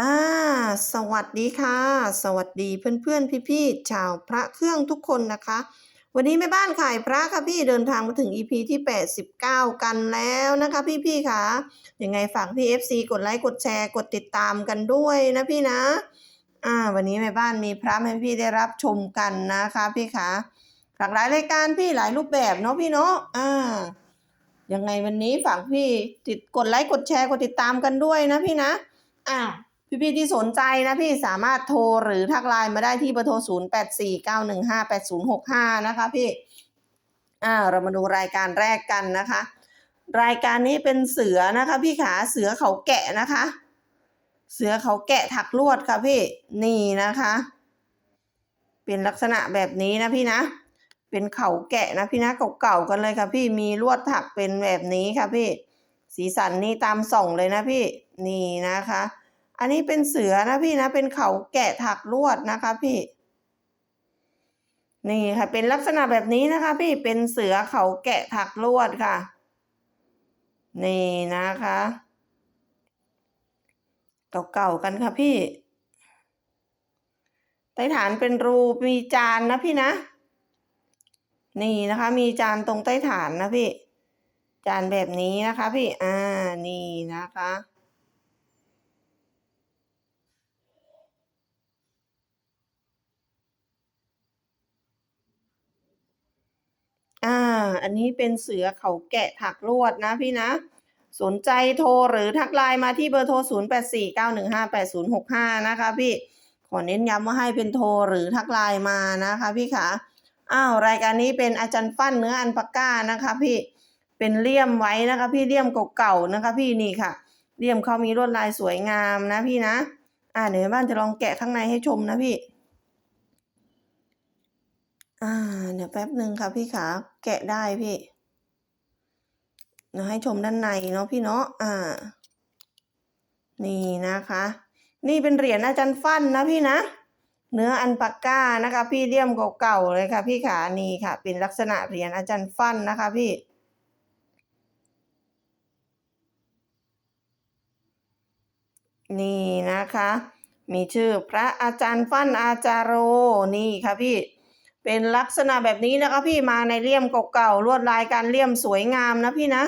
อ่า สวัสดีค่ะ สวัสดีเพื่อนๆพี่ๆชาวพระเครื่องทุกคนนะคะ วันนี้แม่บ้านขายพระค่ะพี่เดินทางมาถึง EP ที่ 89 กันแล้วนะคะพี่ๆค่ะยังไงฝากพี่ FC กดไลค์กดแชร์กดติดตามกันด้วยนะพี่นะ อ่า วันนี้แม่บ้านมีพระให้พี่ได้รับชมกันนะคะพี่คะหลากหลายรายการพี่หลายรูปแบบเนาะพี่เนาะอ่ายังไงวันนี้ฝากพี่ติดกดไลค์กดแชร์กดติดตามกันด้วยนะพี่นะอ้าว พี่ๆที่สนใจนะพี่สามารถโทรหรือทักไลน์มาได้ที่เบอร์โทร 0 8 4 9 1 5 8 0 6 5 นะคะพี่อ่าเรามาดูรายการแรกกันนะคะ รายการนี้เป็นเสือนะคะพี่ขาเสือเขาแกะนะคะ เสือเขาแกะถักลวดค่ะพี่นี่นะคะ เป็นลักษณะแบบนี้นะพี่นะเป็นเขาแกะนะพี่นะเก่าๆกันเลยค่ะพี่มีลวดถักเป็นแบบนี้ค่ะพี่ สีสันนี่ตามส่องเลยนะพี่นี่นะคะ อันนี้เป็นเสือนะพี่นะเป็นเขาแกะถักลวดนะคะพี่ นี่ค่ะ เป็นลักษณะแบบนี้นะคะ พี่เป็นเสือเขาแกะถักลวดค่ะ นี่นะคะเก่าๆกันค่ะพี่ใต้ฐานเป็นรูมีจานนะพี่นะ นี่นะคะ มีจานตรงใต้ฐานนะพี่ จานแบบนี้นะคะ พี่อ่านี่นะคะ อ่าอันนี้เป็นเสือเขาแกะถักลวดนะพี่นะ สนใจโทรหรือทักไลน์มาที่เบอร์โทร 0 8 4 9 1 5 8 0 6 5 นะคะพี่ ขอเน้นย้ำว่าให้เป็นโทรหรือทักไลน์มานะคะพี่ขาอ้าวรายการนี้เป็นอาจารย์ฟั่นเนื้ออันปาก้านะคะพี่เป็นเลี่ยมไว้นะคะพี่เลี่ยมเก่าๆนะคะพี่นี่ค่ะเลี่ยมเขามีลวดลายสวยงามนะพี่นะ อ่าเดี๋ยวบ้านจะลองแกะข้างในให้ชมนะพี่ อ่า เดี๋ยวแป๊บหนึ่งค่ะพี่ขาแกะได้พี่นะให้ชมด้านในเนาะพี่เนาะอ่า นี่นะคะ นี่เป็นเหรียญอาจารย์ฟั่นนะพี่นะ เนื้ออันปากก้านะคะ พี่เลี่ยมเก่าๆเลยค่ะ พี่ขานี่ค่ะ เป็นลักษณะเหรียญอาจารย์ฟั่นนะคะ พี่นี่นะคะ มีชื่อพระอาจารย์ฟั่นอาจารโร นี่ค่ะพี่ เป็นลักษณะแบบนี้นะคะพี่มาในเลี่ยมเก่าๆลวดลายการเลี่ยมสวยงามนะพี่นะ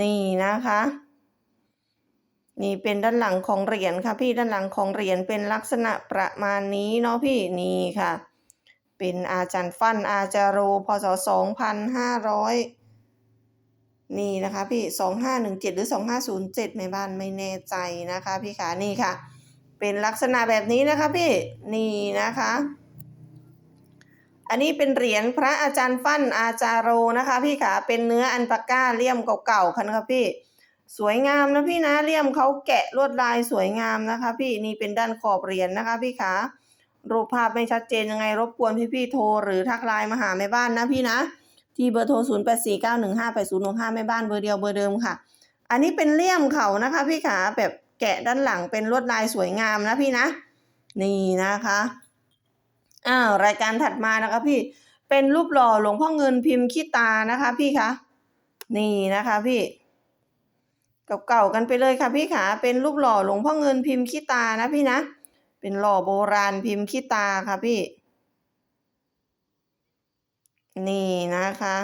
นี่นะคะ นี่เป็นด้านหลังของเหรียญค่ะพี่ด้านหลังของเหรียญเป็นลักษณะประมาณนี้เนาะพี่นี่ค่ะ เป็นอาจารย์ฟันอาจารโรพศสองพันห้าร้อยนี่นะคะพี่สองห้าหนึ่งเจ็ดหรือสองห้าศูนย์เจ็ดในบ้านไม่แน่ใจนะคะ พี่ขานี่ค่ะ เป็นลักษณะแบบนี้นะคะพี่นี่นะคะ อันนี้เป็นเหรียญพระอาจารย์ฟั่นอาจารโรนะคะ พี่ขาเป็นเนื้ออันปาก้าเลี่ยมเก่าๆคันครับพี่ สวยงามนะพี่นะเลี่ยมเขาแกะลวดลายสวยงามนะคะ พี่นี่เป็นด้านขอบเหรียญนะคะ พี่ขารูปภาพไม่ชัดเจนยังไงรบกวนพี่ๆโทรหรือทักไลน์มาหาแม่บ้านนะพี่นะ ที่เบอร์โทร 0 8 4 9 1 5 8 0 6 5แม่บ้านเบอร์เดียวเบอร์เดิมค่ะ อันนี้เป็นเลี่ยมเขานะคะ พี่ขาแบบแกะด้านหลังเป็นลวดลายสวยงามนะพี่นะ นี่นะคะ อ้าวรายการถัดมานะคะพี่เป็นรูปหล่อหลวงพ่อเงินพิมพ์ขี้ตานะคะ พี่คะนี่นะคะพี่เก่าๆกันไปเลยค่ะพี่ขาเป็นรูปหล่อหลวงพ่อเงินพิมพ์ขี้ตานะพี่นะ เป็นหล่อโบราณพิมพ์ขี้ตาค่ะพี่ นี่นะคะ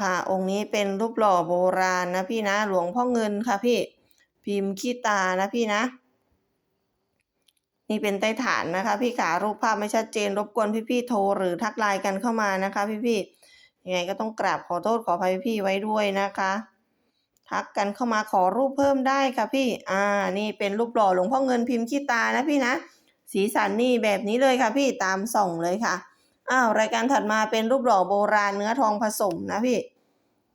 ค่ะองค์นี้เป็นรูปหล่อโบราณนะพี่นะ หลวงพ่อเงินค่ะพี่ พิมพ์ขี้ตานะพี่นะ นี่เป็นใต้ฐานนะคะ พี่ขารูปภาพไม่ชัดเจน รบกวนพี่ๆโทรหรือทักไลน์กันเข้ามานะคะ พี่ๆยังไงก็ต้องกราบขอโทษขออภัยพี่ๆไว้ด้วยนะคะ ทักกันเข้ามาขอรูปเพิ่มได้ค่ะพี่ อ่า นี่เป็นรูปหล่อหลวงพ่อเงินพิมพ์ขี้ตานะพี่นะ สีสันนี่แบบนี้เลยค่ะพี่ตามส่องเลยค่ะ อ้าวรายการถัดมาเป็นรูปหล่อโบราณเนื้อทองผสมนะพี่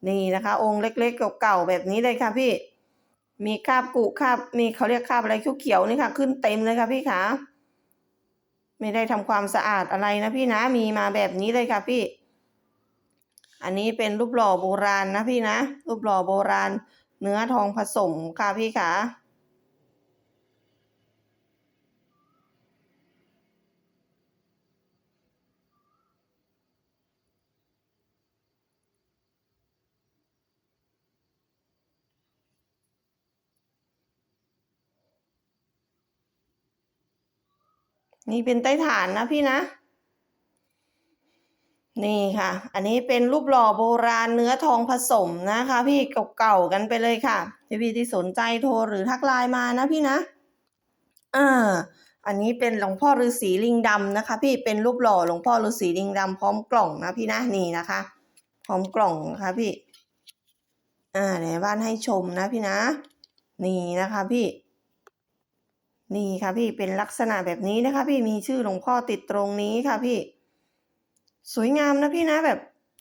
นี่นะคะ องค์เล็กๆเก่าๆแบบนี้เลยค่ะพี่ มีคาบกุคาบมีเขาเรียกคาบอะไรเขียวๆนี่ค่ะ ขึ้นเต็มเลยค่ะพี่ขาไม่ได้ทำความสะอาดอะไรนะพี่นะมีมาแบบนี้เลยค่ะพี่ อันนี้เป็นรูปหล่อโบราณนะพี่นะ รูปหล่อโบราณ เนื้อทองผสมค่ะพี่ขา นี่เป็นใต้ฐานนะพี่นะ นี่ค่ะ อันนี้เป็นรูปหล่อโบราณเนื้อทองผสมนะคะ พี่เก่าๆกันไปเลยค่ะพี่ที่สนใจโทรหรือทักไลน์มานะพี่นะอ่าอันนี้เป็นหลวงพ่อฤาษีลิงดำนะคะ พี่เป็นรูปหล่อหลวงพ่อฤาษีลิงดำพร้อมกล่องนะพี่นะนี่นะคะ พร้อมกล่องนะคะพี่ อ่าไหนบ้านให้ชมนะพี่นะ นี่นะคะพี่ นี่ค่ะพี่เป็นลักษณะแบบนี้นะคะ พี่มีชื่อหลวงพ่อติดตรงนี้ค่ะพี่ สวยงามนะพี่นะแบบ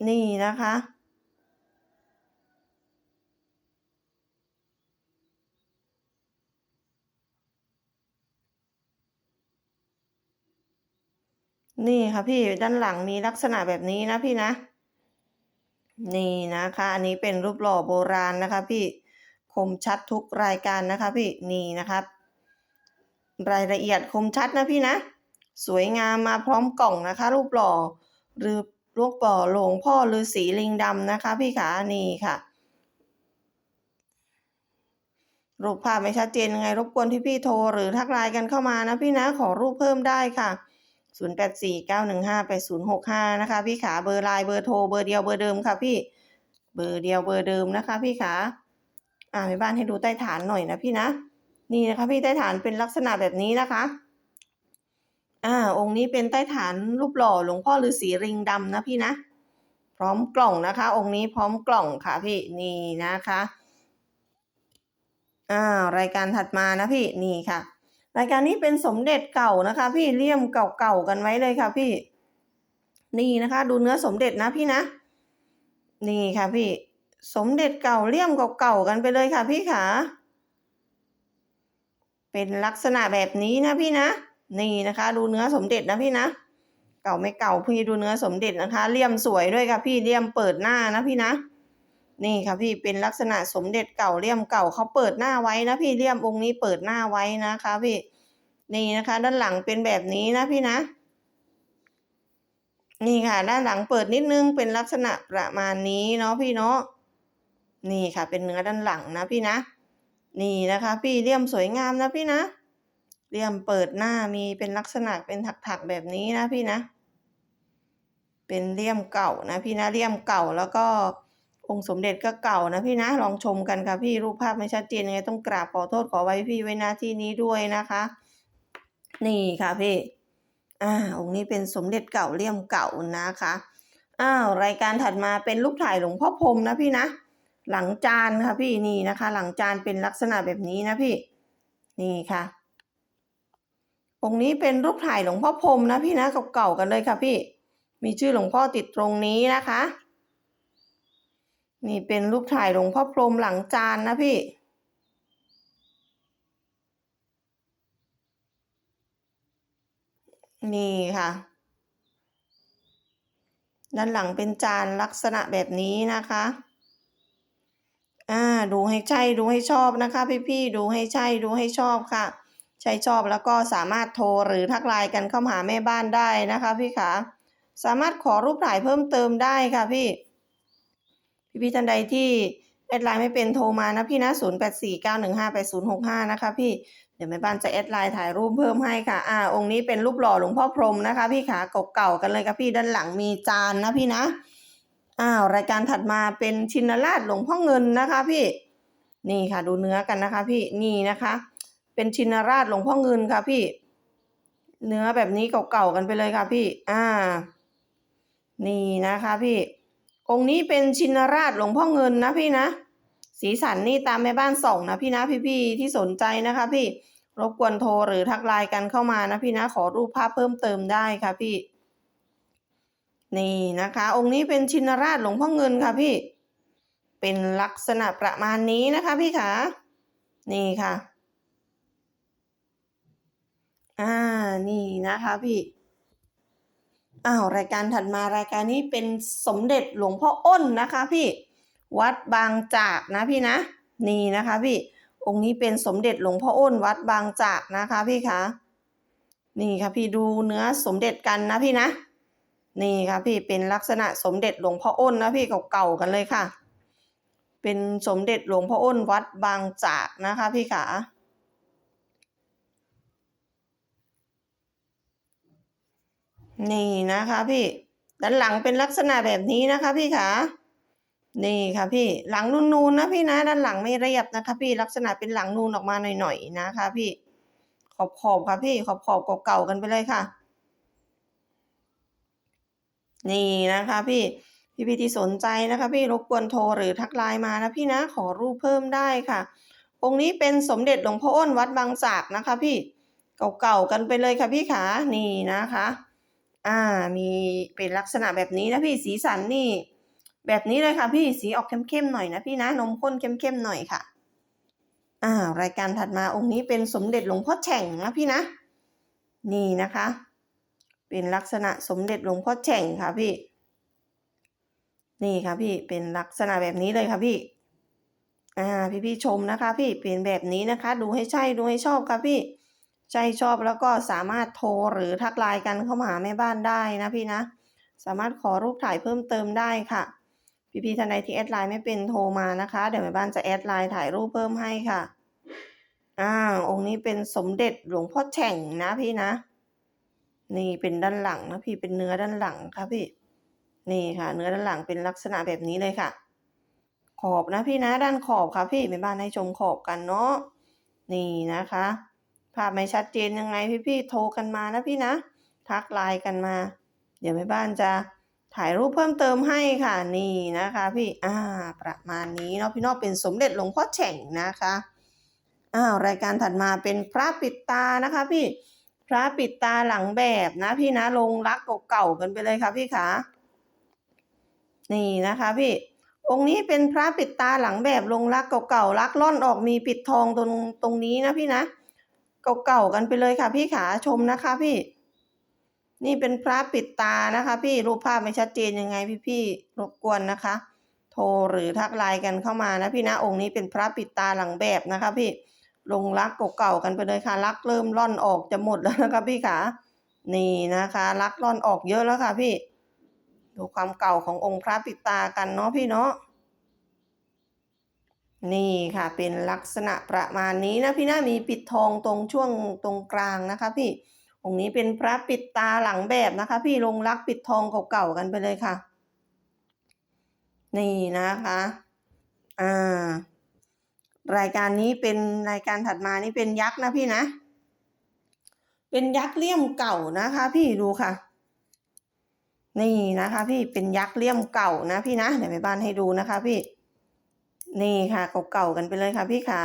นี่นะคะ นี่ค่ะพี่ด้านหลังมีลักษณะแบบนี้นะพี่นะ นี่นะคะ อันนี้เป็นรูปหล่อโบราณนะคะ พี่คมชัดทุกรายการนะคะ พี่นี่นะครับ รายละเอียดคมชัดนะพี่นะ สวยงามมาพร้อมกล่องนะคะ รูปหล่อหรือรูกป่อหลวงพ่อฤาษีลิงดำนะคะ พี่ขานี่ค่ะ รูปภาพไม่ชัดเจนยังไงรบกวนพี่โทรหรือทักไลน์กันเข้ามานะพี่นะขอรูปเพิ่มได้ค่ะ 0849158065 นะคะ พี่ขาเบอร์ไลน์เบอร์โทรเบอร์เดียวเบอร์เดิมค่ะพี่เบอร์เดียวเบอร์เดิมนะคะ พี่ขาอ่าในบ้านให้ดูใต้ฐานหน่อยนะพี่นะ นี่นะคะพี่ใต้ฐานเป็นลักษณะแบบนี้นะคะ อ่า องค์นี้เป็นใต้ฐานรูปหล่อหลวงพ่อฤาษีริงดำนะพี่นะ พร้อมกล่องนะคะ องค์นี้พร้อมกล่องค่ะพี่นี่นะคะ อ่ารายการถัดมานะพี่นี่ค่ะ รายการนี้เป็นสมเด็จเก่านะคะ พี่เลี่ยมเก่าๆกันไว้เลยค่ะพี่ นี่นะคะ ดูเนื้อสมเด็จนะพี่นะ นี่ค่ะพี่ สมเด็จเก่าเลี่ยมเก่าๆกันไปเลยค่ะพี่ขา เป็นลักษณะแบบนี้นะพี่นะ นี่นะคะ ดูเนื้อสมเด็จนะพี่นะ เก่าไม่เก่าพี่ดูเนื้อสมเด็จนะคะเลี่ยมสวยด้วยค่ะพี่เลี่ยมเปิดหน้านะพี่นะ นี่ค่ะพี่เป็นลักษณะสมเด็จเก่าเลี่ยมเก่าเขาเปิดหน้าไว้นะพี่เลี่ยมองค์นี้เปิดหน้าไว้นะคะพี่ นี่นะคะ ด้านหลังเป็นแบบนี้นะพี่นะนี่ค่ะ ด้านหลังเปิดนิดนึงเป็นลักษณะประมาณนี้เนาะพี่เนาะนี่ค่ะ เป็นเนื้อด้านหลังนะพี่นะ นี่นะคะพี่เลี่ยมสวยงามนะพี่นะเลี่ยมเปิดหน้ามีเป็นลักษณะเป็นถักๆแบบนี้นะพี่นะ เป็นเลี่ยมเก่านะพี่นะเลี่ยมเก่าแล้วก็องค์สมเด็จก็เก่านะพี่นะลองชมกันค่ะพี่รูปภาพไม่ชัดเจนยังไงต้องกราบขอโทษขอไว้พี่ไว้หน้าที่นี้ด้วยนะคะ นี่ค่ะพี่อ่าองค์นี้เป็นสมเด็จเก่าเลี่ยมเก่านะคะอ้าวรายการถัดมาเป็นรูปถ่ายหลวงพ่อพรมนะพี่นะ หลังจานค่ะพี่นี่นะคะ หลังจานเป็นลักษณะแบบนี้นะพี่ นี่ค่ะ องค์นี้เป็นรูปถ่ายหลวงพ่อพรมนะพี่นะเก่าๆกันเลยค่ะพี่ มีชื่อหลวงพ่อติดตรงนี้นะคะ นี่เป็นรูปถ่ายหลวงพ่อพรมหลังจานนะพี่นี่ค่ะ ด้านหลังเป็นจานลักษณะแบบนี้นะคะ อ่าดูให้ใช่ดูให้ชอบนะคะ พี่ๆดูให้ใช่ดูให้ชอบค่ะ ใช่ชอบแล้วก็สามารถโทรหรือทักไลน์กันเข้ามาหาแม่บ้านได้นะคะ พี่ขาสามารถขอรูปถ่ายเพิ่มเติมได้ค่ะพี่ พี่ๆท่านใดที่แอดไลน์ไม่เป็นโทรมานะพี่นะ 0 8 4 9 1 5 8 0 6 5 นะคะพี่ เดี๋ยวแม่บ้านจะแอดไลน์ถ่ายรูปเพิ่มให้ค่ะ อ่า องค์นี้เป็นรูปหล่อหลวงพ่อพรหมนะคะ พี่ขาเก่าๆกันเลยค่ะพี่ด้านหลังมีจานนะพี่นะ อ้าวรายการถัดมาเป็นชินราชหลวงพ่อเงินนะคะพี่ นี่ค่ะดูเนื้อกันนะคะ พี่นี่นะคะ เป็นชินราชหลวงพ่อเงินค่ะพี่ เนื้อแบบนี้เก่าๆกันไปเลยค่ะพี่ อ่า นี่นะคะพี่ องค์นี้เป็นชินราชหลวงพ่อเงินนะพี่นะ สีสันนี่ตามแม่บ้านส่องนะพี่นะพี่ๆที่สนใจนะคะ พี่รบกวนโทรหรือทักไลน์กันเข้ามานะพี่นะขอรูปภาพเพิ่มเติมได้ค่ะพี่ นี่นะคะ องค์นี้เป็นชินราชหลวงพ่อเงินค่ะพี่ เป็นลักษณะประมาณนี้นะคะพี่ขานี่ค่ะ อ่า นี่นะคะพี่อ้าวรายการถัดมารายการนี้เป็นสมเด็จหลวงพ่ออ้นนะคะพี่ วัดบางจากนะพี่นะ นี่นะคะพี่ องค์นี้เป็นสมเด็จหลวงพ่ออ้น วัดบางจากนะคะพี่คะ นี่ค่ะพี่ดูเนื้อสมเด็จกันนะพี่นะ นี่ค่ะพี่เป็นลักษณะสมเด็จหลวงพ่ออ้นนะพี่เก่าๆกันเลยค่ะ เป็นสมเด็จหลวงพ่ออ้นวัดบางจากนะคะ พี่ขานี่นะคะพี่ด้านหลังเป็นลักษณะแบบนี้นะคะ พี่ขานี่ค่ะพี่หลังนูนๆนะพี่นะด้านหลังไม่เรียบนะคะ พี่ลักษณะเป็นหลังนูนออกมาหน่อยๆนะคะ พี่ขอบขอบๆค่ะพี่ขอบขอบเก่าๆกันไปเลยค่ะ นี่นะคะพี่พี่พี่ที่สนใจนะคะพี่รบกวนโทรหรือทักไลน์มานะพี่นะขอรูปเพิ่มได้ค่ะ องค์นี้เป็นสมเด็จหลวงพ่ออ้นวัดบางจากนะคะ พี่เก่าๆกันไปเลยค่ะพี่ขานี่นะคะ อ่ามีเป็นลักษณะแบบนี้นะพี่สีสันนี่ แบบนี้เลยค่ะพี่สีออกเข้มๆหน่อยนะพี่นะนมข้นเข้มๆหน่อยค่ะ อ่ารายการถัดมาองค์นี้เป็นสมเด็จหลวงพ่อแฉ่งนะพี่นะ นี่นะคะ เป็นลักษณะสมเด็จหลวงพ่อแฉ่งค่ะพี่ นี่ค่ะพี่เป็นลักษณะแบบนี้เลยค่ะพี่ อ่าพี่ๆชมนะคะพี่เป็นแบบนี้นะคะ ดูให้ใช่ดูให้ชอบค่ะพี่ใช่ชอบแล้วก็สามารถโทรหรือทักไลน์กันเข้ามาหาแม่บ้านได้นะพี่นะ สามารถขอรูปถ่ายเพิ่มเติมได้ค่ะ พี่ๆท่านใดที่แอดไลน์ไม่เป็นโทรมานะคะ เดี๋ยวแม่บ้านจะแอดไลน์ถ่ายรูปเพิ่มให้ค่ะอ่าองค์นี้เป็นสมเด็จหลวงพ่อแฉ่งนะพี่นะ นี่เป็นด้านหลังนะพี่เป็นเนื้อด้านหลังค่ะพี่ นี่ค่ะ เนื้อด้านหลังเป็นลักษณะแบบนี้เลยค่ะ ขอบนะพี่นะด้านขอบค่ะพี่แม่บ้านให้ชมขอบกันเนาะนี่นะคะภาพไม่ชัดเจนยังไงพี่ๆโทรกันมานะพี่นะทักไลน์กันมา เดี๋ยวแม่บ้านจะถ่ายรูปเพิ่มเติมให้ค่ะนี่นะคะ พี่อ่าประมาณนี้เนาะพี่นอกเป็นสมเด็จหลวงพ่อแฉ่งนะคะอ้าวรายการถัดมาเป็นพระปิดตานะคะพี่ พระปิดตาหลังแบบนะพี่นะลงรักเก่าๆกันไปเลยค่ะพี่ขานี่นะคะพี่องค์นี้เป็นพระปิดตาหลังแบบลงรักเก่าๆรักล่อนออกมีปิดทองตรงตรงนี้นะพี่นะเก่าๆกันไปเลยค่ะ พี่ขาชมนะคะพี่ นี่เป็นพระปิดตานะคะ พี่รูปภาพไม่ชัดเจนยังไงพี่ๆรบกวนนะคะ โทรหรือทักไลน์กันเข้ามานะพี่นะองค์นี้เป็นพระปิดตาหลังแบบนะคะพี่ ลงรักเก่าๆกันไปเลยค่ะ รักเริ่มร่อนออกจะหมดแล้วนะคะพี่ขานี่นะคะ รักร่อนออกเยอะแล้วค่ะพี่ ดูความเก่าขององค์พระปิดตากันเนาะพี่เนาะนี่ค่ะเป็นลักษณะประมาณนี้นะพี่นะมีปิดทองตรงช่วงตรงกลางนะคะพี่องค์นี้เป็นพระปิดตาหลังแบบนะคะ พี่ลงรักปิดทองเก่าๆกันไปเลยค่ะ นี่นะคะ อ่า รายการนี้เป็นรายการถัดมานี่เป็นยักษ์นะพี่นะ เป็นยักษ์เลี่ยมเก่านะคะ พี่ดูค่ะ นี่นะคะพี่เป็นยักษ์เลี่ยมเก่านะพี่นะเดี๋ยวแม่บ้านให้ดูนะคะ พี่ นี่ค่ะเก่าๆกันไปเลยค่ะ พี่ขา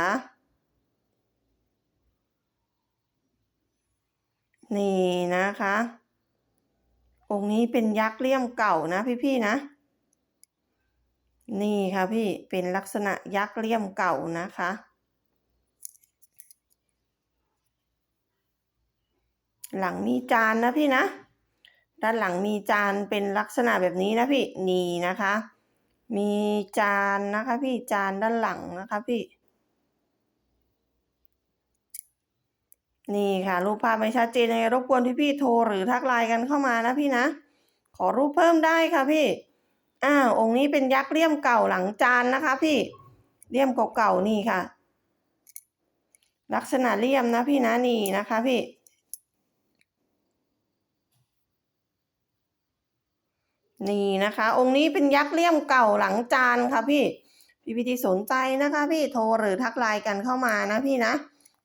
นี่นะคะองค์นี้เป็นยักษ์เลี่ยมเก่านะพี่ๆนะ นี่ค่ะพี่เป็นลักษณะยักษ์เลี่ยมเก่านะคะ หลังมีจานนะพี่นะ ด้านหลังมีจานเป็นลักษณะแบบนี้นะพี่นี่นะคะ มีจานนะคะพี่จานด้านหลังนะคะพี่ นี่ค่ะ รูปภาพไม่ชัดเจนยังไงรบกวนพี่ๆโทรหรือทักไลน์กันเข้ามานะพี่นะ ขอรูปเพิ่มได้ค่ะพี่ อ้าวองค์นี้เป็นยักษ์เลี่ยมเก่าหลังจานนะคะ พี่เลี่ยมเก่าๆนี่ค่ะ ลักษณะเลี่ยมนะพี่นะนี่นะคะพี่นี่นะคะ องค์นี้เป็นยักษ์เลี่ยมเก่าหลังจานค่ะพี่ พี่พิธีสนใจนะคะ พี่โทรหรือทักไลน์กันเข้ามานะพี่นะ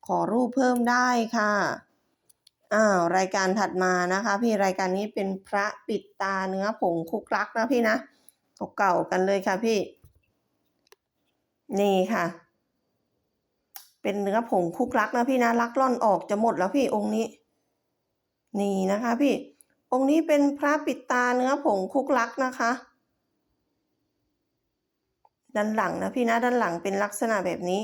ขอรูปเพิ่มได้ค่ะอ้าวรายการถัดมานะคะ พี่รายการนี้เป็นพระปิดตาเนื้อผงคุกลักนะพี่นะ เก่าๆกันเลยค่ะพี่ นี่ค่ะ เป็นเนื้อผงคุกลักนะพี่นะลักล่อนออกจะหมดแล้วพี่องค์นี้ นี่นะคะพี่ องค์นี้เป็นพระปิดตาเนื้อผงคุกลักนะคะ ด้านหลังนะพี่นะด้านหลังเป็นลักษณะแบบนี้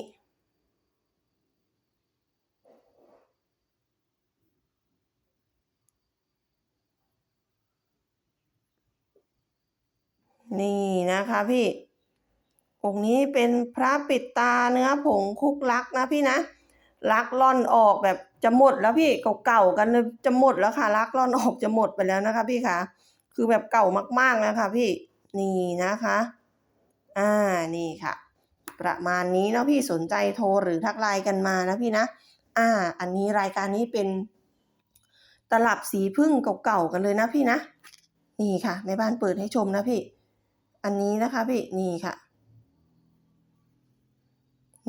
นี่นะคะพี่องค์นี้เป็นพระปิดตาเนื้อผงคุกลักนะพี่นะลักล่อนออกแบบจะหมดแล้วพี่เก่าๆกันเลยจะหมดแล้วค่ะลักล่อนออกจะหมดไปแล้วนะคะ พี่คะคือแบบเก่ามากๆนะคะพี่นี่นะคะอ่านี่ค่ะ ประมาณนี้เนาะพี่สนใจโทรหรือทักไลน์กันมานะพี่นะอ่า อันนี้รายการนี้เป็น ตลับสีพึ่งเก่าๆกันเลยนะพี่นะนี่ค่ะแม่บ้านเปิดให้ชมนะพี่ อันนี้นะคะพี่นี่ค่ะ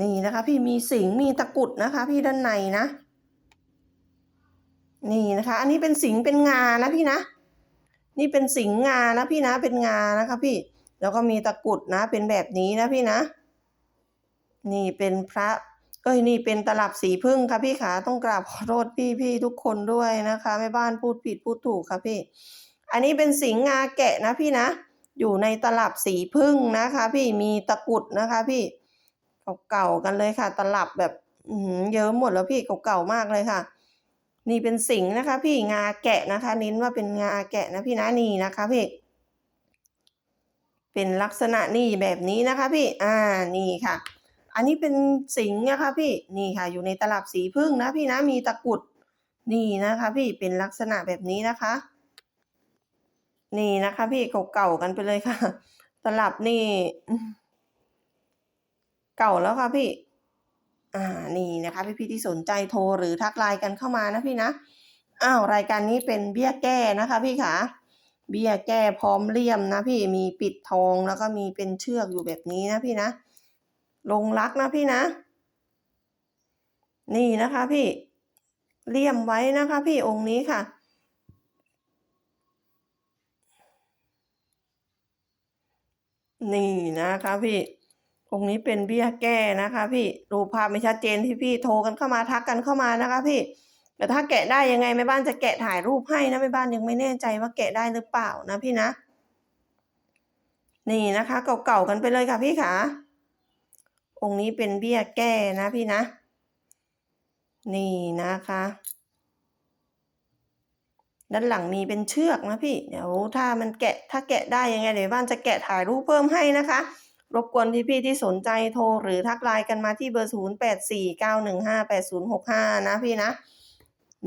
นี่นะคะ พี่มีสิงมีตะกุดนะคะ พี่ด้านในนะ นี่นะคะ อันนี้เป็นสิงเป็นงานะพี่นะ นี่เป็นสิงงานะพี่นะเป็นงานะคะพี่แล้วก็มีตะกุดนะ เป็นแบบนี้นะพี่นะ นี่เป็นพระเอ้ยนี่เป็นตลับสีพึ่งค่ะพี่ขาต้องกราบขอโทษพี่พี่ทุกคนด้วยนะคะแม่บ้านพูดผิดพูดถูกค่ะพี่ อันนี้เป็นสิงงาแกะนะพี่นะ อยู่ในตลับสีพึ่งนะคะ พี่มีตะกุดนะคะ พี่เก่าๆกันเลยค่ะ ตลับแบบเยอะหมดแล้วพี่เก่าๆมากเลยค่ะ นี่เป็นสิงห์นะคะ พี่งาแกะนะคะเน้นว่าเป็นงาแกะนะพี่นะนี่นะคะพี่เป็นลักษณะนี่แบบนี้นะคะพี่ อ่า นี่ค่ะ อันนี้เป็นสิงห์นะคะพี่ นี่ค่ะ อยู่ในตลับสีพึ่งนะพี่นะ มีตะกุด นี่นะคะ พี่ เป็นลักษณะแบบนี้นะคะ นี่นะคะ พี่เก่าๆกันไปเลยค่ะ ตลับนี่ เก่าแล้วค่ะพี่ อ่านี่นะคะ พี่ๆที่สนใจโทรหรือทักไลน์กันเข้ามานะพี่นะอ้าวรายการนี้เป็นเบี้ยแก้นะคะ พี่ขาเบี้ยแก้พร้อมเลี่ยมนะพี่มีปิดทองแล้วก็มีเป็นเชือกอยู่แบบนี้นะพี่นะลงรักนะพี่นะ นี่นะคะพี่เลี่ยมไว้นะคะ พี่องค์นี้ค่ะ นี่นะคะพี่องค์นี้เป็นเบี้ยแก้นะคะ พี่รูปภาพไม่ชัดเจนที่พี่โทรกันเข้ามาทักกันเข้ามานะคะ พี่แต่ถ้าแกะได้ยังไงแม่บ้านจะแกะถ่ายรูปให้นะแม่บ้านยังไม่แน่ใจว่าแกะได้หรือเปล่านะพี่นะ นี่นะคะเก่าๆกันไปเลยค่ะพี่ขาองค์นี้เป็นเบี้ยแก้นะพี่นะ นี่นะคะ ด้านหลังมีเป็นเชือกนะพี่เดี๋ยวถ้ามันแกะถ้าแกะได้ยังไงเดี๋ยวบ้านจะแกะถ่ายรูปเพิ่มให้นะคะ รบกวนพี่ๆที่สนใจโทรหรือทักไลน์กันมาที่เบอร์ 0 8 4 9 1 5 8 0 6 5 นะพี่นะ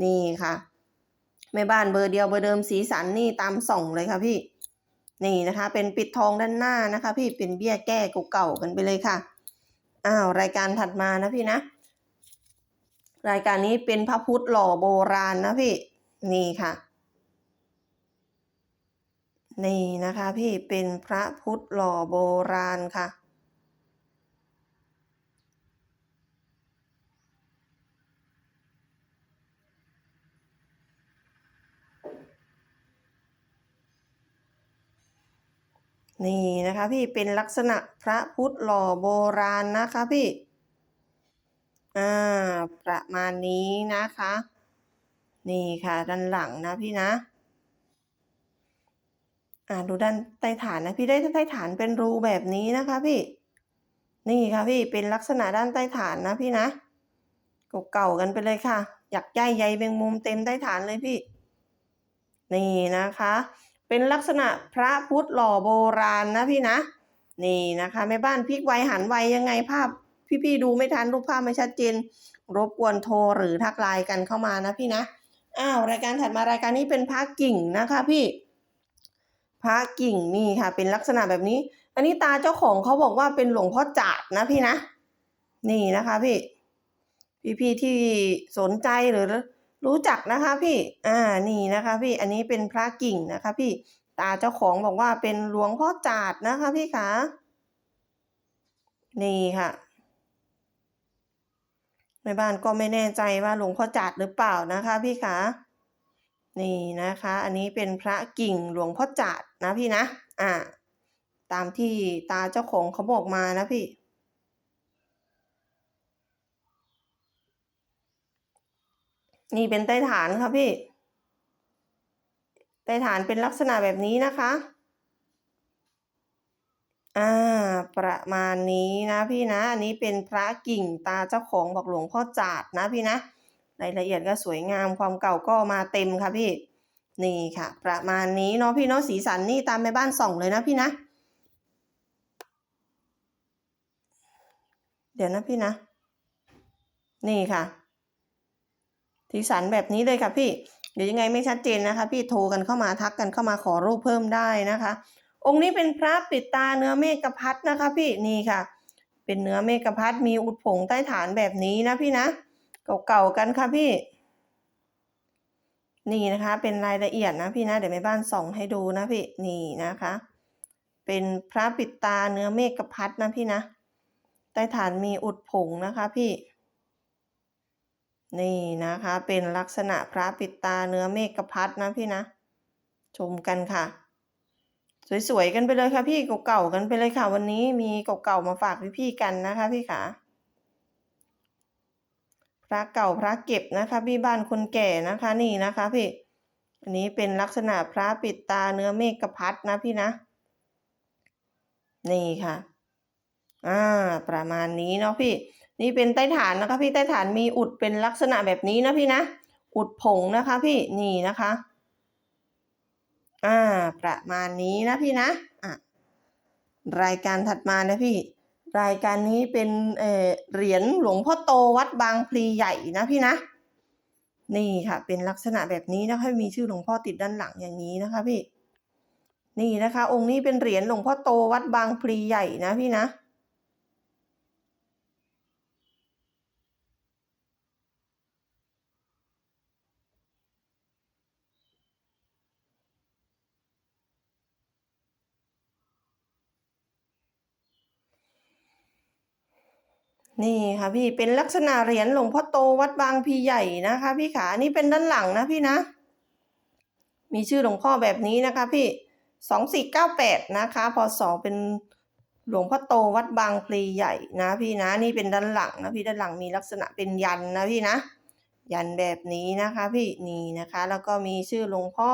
นี่ค่ะแม่บ้านเบอร์เดียวเบอร์เดิมสีสันนี่ตามส่องเลยค่ะพี่ นี่นะคะ เป็นปิดทองด้านหน้านะคะ พี่เป็นเบี้ยแก้เก่าๆกันไปเลยค่ะอ้าวรายการถัดมานะพี่นะ รายการนี้เป็นพระพุทธหล่อโบราณนะพี่ นี่ค่ะ นี่นะคะพี่เป็นพระพุทธหล่อโบราณค่ะ นี่นะคะพี่เป็นลักษณะพระพุทธหล่อโบราณนะคะพี่ อ่า ประมาณนี้นะคะ นี่ค่ะด้านหลังนะพี่นะ อ่าดูด้านใต้ฐานนะพี่ได้ใต้ฐานเป็นรูแบบนี้นะคะพี่ นี่ค่ะพี่เป็นลักษณะด้านใต้ฐานนะพี่นะเก่าๆกันไปเลยค่ะ อยากใยใยแมงมุมเต็มใต้ฐานเลยพี่ นี่นะคะ เป็นลักษณะพระพุทธหล่อโบราณนะพี่นะ นี่นะคะแม่บ้านพลิกไวหันไวยังไงภาพ พี่ๆดูไม่ทันรูปภาพไม่ชัดเจน รบกวนโทรหรือทักไลน์กันเข้ามานะพี่นะอ้าวรายการถัดมารายการนี้เป็นพระกิ่งนะคะพี่ พระกิ่งนี่ค่ะ เป็นลักษณะแบบนี้ อันนี้ตาเจ้าของเขาบอกว่าเป็นหลวงพ่อจาดนะพี่นะ นี่นะคะพี่ พี่ๆที่สนใจหรือรู้จักนะคะพี่ อ่า นี่นะคะพี่ อันนี้เป็นพระกิ่งนะคะพี่ ตาเจ้าของบอกว่าเป็นหลวงพ่อจาดนะคะพี่คะ นี่ค่ะแม่บ้านก็ไม่แน่ใจว่าหลวงพ่อจาดหรือเปล่านะคะพี่คะ นี่นะคะ อันนี้เป็นพระกิ่งหลวงพ่อจาด นะพี่นะอ่าตามที่ตาเจ้าของเขาบอกมานะพี่ นี่เป็นใต้ฐานค่ะพี่ ใต้ฐานเป็นลักษณะแบบนี้นะคะ อ่า ประมาณนี้นะพี่นะ อันนี้เป็นพระกิ่งตาเจ้าของบอกหลวงพ่อจาดนะพี่นะ รายละเอียดก็สวยงามความเก่าก็มาเต็มค่ะพี่ นี่ค่ะ ประมาณนี้เนาะพี่เนาะสีสันนี่ตามแม่บ้านส่องเลยนะพี่นะ เดี๋ยวนะพี่นะ นี่ค่ะ สีสันแบบนี้เลยค่ะพี่ เดี๋ยวยังไงไม่ชัดเจนนะคะ พี่โทรกันเข้ามาทักกันเข้ามาขอรูปเพิ่มได้นะคะ องค์นี้เป็นพระปิดตาเนื้อเมฆพัดนะคะ พี่นี่ค่ะ เป็นเนื้อเมฆพัดมีอุดผงใต้ฐานแบบนี้นะพี่นะ เก่าๆกันค่ะพี่ นี่นะคะเป็นรายละเอียดนะพี่นะเดี๋ยวแม่บ้านส่องให้ดูนะพี่นี่นะคะ เป็นพระปิดตาเนื้อเมฆกพัดนะพี่นะใต้ฐานมีอุดผงนะคะพี่ นี่นะคะเป็นลักษณะพระปิดตาเนื้อเมฆกพัดนะพี่นะ ชมกันค่ะ สวยๆกันไปเลยค่ะพี่เก่าๆกันไปเลยค่ะ วันนี้มีเก่าๆมาฝากพี่ๆกันนะคะพี่ขา พระเก่าพระเก็บนะคะพี่บ้านคนแก่นะคะนี่นะคะพี่อันนี้เป็นลักษณะพระปิดตาเนื้อเมฆพัดนะพี่นะ นี่ค่ะอ่าประมาณนี้เนาะพี่ นี่เป็นใต้ฐานนะคะ พี่ใต้ฐานมีอุดเป็นลักษณะแบบนี้นะพี่นะ อุดผงนะคะ พี่นี่นะคะอ่าประมาณนี้นะพี่นะอะรายการถัดมานะพี่ รายการนี้เป็นเเหรียญหลวงพ่อโตวัดบางพลีใหญ่นะพี่นะ นี่ค่ะ เป็นลักษณะแบบนี้นะคะมีชื่อหลวงพ่อติดด้านหลังอย่างนี้นะคะพี่ นี่นะคะ องค์นี้เป็นเหรียญหลวงพ่อโตวัดบางพลีใหญ่นะพี่นะ นี่ค่ะพี่เป็นลักษณะเหรียญหลวงพ่อโตวัดบางพลีใหญ่นะคะ พี่ขานี่เป็นด้านหลังนะพี่นะ มีชื่อหลวงพ่อแบบนี้นะคะ พี่สองสี่เก้าแปดนะคะพศเป็นหลวงพ่อโตวัดบางพลีใหญ่นะพี่นะนี่เป็นด้านหลังนะพี่ด้านหลังมีลักษณะเป็นยันนะพี่นะ ยันแบบนี้นะคะ พี่นี่นะคะ แล้วก็มีชื่อหลวงพ่อ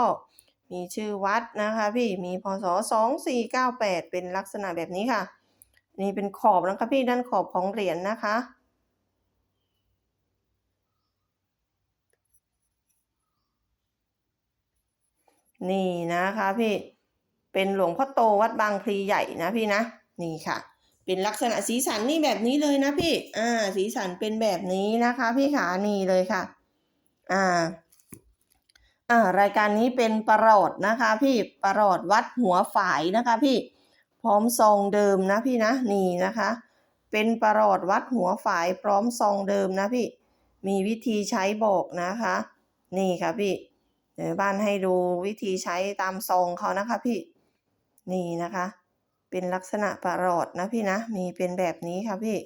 มีชื่อวัดนะคะ พี่มีพศสองสี่เก้าแปดเป็นลักษณะแบบนี้ค่ะ นี่เป็นขอบนะคะพี่ด้านขอบของเหรียญนะคะ นี่นะคะพี่เป็นหลวงพ่อโตวัดบางพลีใหญ่นะพี่นะ นี่ค่ะ เป็นลักษณะสีสันนี่แบบนี้เลยนะพี่ อ่า สีสันเป็นแบบนี้นะคะ พี่ขานี่เลยค่ะ อ่าอ่ารายการนี้เป็นประหลอดนะคะ พี่ประหลอดวัดหัวฝายนะคะพี่ พร้อมซองเดิมนะพี่นะนี่นะคะ เป็นประหลอดวัดหัวฝายพร้อมซองเดิมนะพี่ มีวิธีใช้บอกนะคะ นี่ค่ะพี่เดี๋ยวบ้านให้ดูวิธีใช้ตามซองเขานะคะพี่นี่นะคะ เป็นลักษณะประหลอดนะพี่นะ มีเป็นแบบนี้ค่ะพี่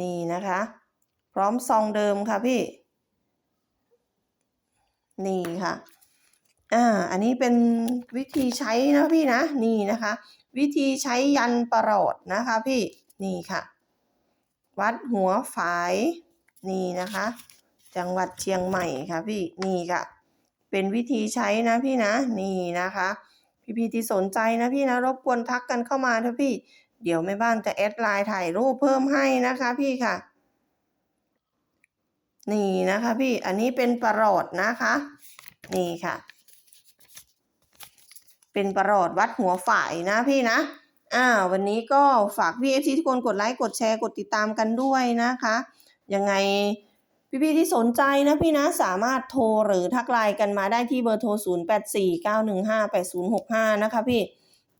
นี่นะคะ พร้อมซองเดิมค่ะพี่ นี่ค่ะ อ่าอันนี้เป็นวิธีใช้นะพี่นะนี่นะคะ วิธีใช้ยันประหลอดนะคะพี่นี่ค่ะ วัดหัวฝายนี่นะคะ จังหวัดเชียงใหม่ค่ะพี่นี่ค่ะ เป็นวิธีใช้นะพี่นะนี่นะคะพี่ๆที่สนใจนะพี่นะรบกวนทักกันเข้ามาเถอะพี่ เดี๋ยวแม่บ้านจะแอดไลน์ถ่ายรูปเพิ่มให้นะคะพี่ค่ะ นี่นะคะพี่อันนี้เป็นประหลอดนะคะ นี่ค่ะ เป็นประหลอดวัดหัวฝ่ายนะพี่นะอ่าวันนี้ก็ฝากพี่เอฟซีทุกคนกดไลค์กดแชร์กดติดตามกันด้วยนะคะยังไงพี่ๆที่สนใจนะพี่นะสามารถโทรหรือทักไลน์กันมาได้ที่เบอร์โทร 0849158065 นะคะพี่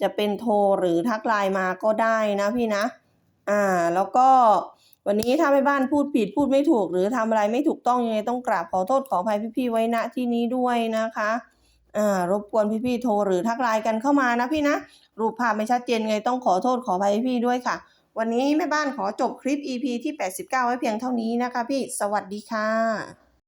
จะเป็นโทรหรือทักไลน์มาก็ได้นะพี่นะ อ่า แล้วก็วันนี้ถ้าแม่บ้านพูดผิดพูดไม่ถูก หรือทำอะไรไม่ถูกต้องยังไงต้องกราบขอโทษขออภัยพี่ๆไว้ณที่นี้ด้วยนะคะ รบกวนพี่ๆโทรหรือทักไลน์กันเข้ามานะพี่นะ รูปภาพไม่ชัดเจนไงต้องขอโทษขออภัยพี่ด้วยค่ะ วันนี้แม่บ้านขอจบคลิป EP ที่ 89 ไว้เพียงเท่านี้นะคะพี่ สวัสดีค่ะ